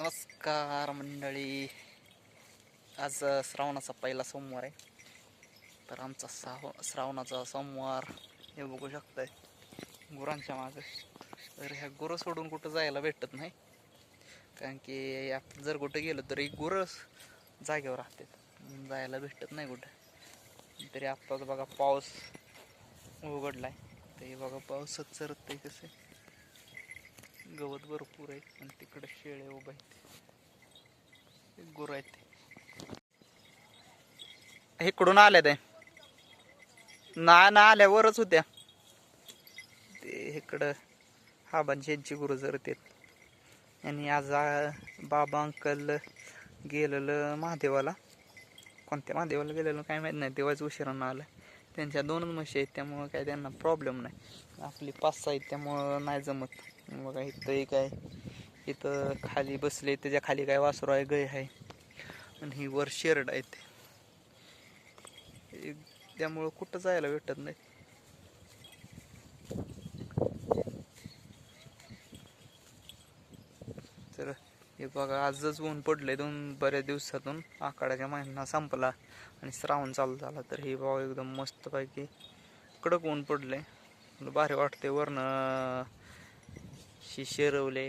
नमस्कार मंडळी. आज श्रावणाचा पहिला सोमवार आहे. तर आमचा साव श्रावणाचा सोमवार हे बघू शकताय. गुरांच्या मागं. तर ह्या गुरं सोडून कुठं जायला भेटत नाही. कारण की आपण जर कुठं गेलो तर गुरं जागेवर राहतात. जायला भेटत नाही कुठं. तरी आत्ताच बघा पाऊस उघडलाय. आहे हे बघा पाऊसच सरत कसं. आहे. गवत भरपूर आहे आणि तिकडे शेळे उभा आहेत. गुरु आहेत हे इकडून आल्या ते. ना ना आल्यावरच होत्या. ते इकडं हाबांची गुरु जरतेत आणि आज बाबा अंकल गेलेलं महादेवाला. कोणत्या महादेवाला गेलेलं काय माहीत नाही तेव्हाच उशिरानं आलं. त्यांच्या दोनच म्हशी आहेत त्यामुळं काय त्यांना प्रॉब्लेम नाही. आपली पाच सहा आहेत त्यामुळं नाही जमत. बघा इथं एक आहे. इथं खाली बसले त्याच्याखाली काय वासरू आहे गय आहे. आणि ही वर शेरड आहे ते. त्यामुळं कुठं जायला भेटत नाही. तर हे बघा आजच ऊन पडले दोन बऱ्याच दिवसातून. आखाड्याच्या महिना संपला आणि श्रावण चालू झाला. तर हे बघा एकदम मस्तपैकी कडक ऊन पडले भारी वाटते वरनं शी शिरवले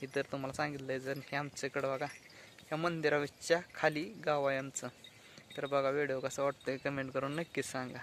हे तर तुम्हाला सांगितलंय. जर हे आमच्याकडं बघा ह्या मंदिराच्या खाली गाव आहे आमचं. तर बघा व्हिडिओ कसा वाटतोय कमेंट करून नक्कीच सांगा.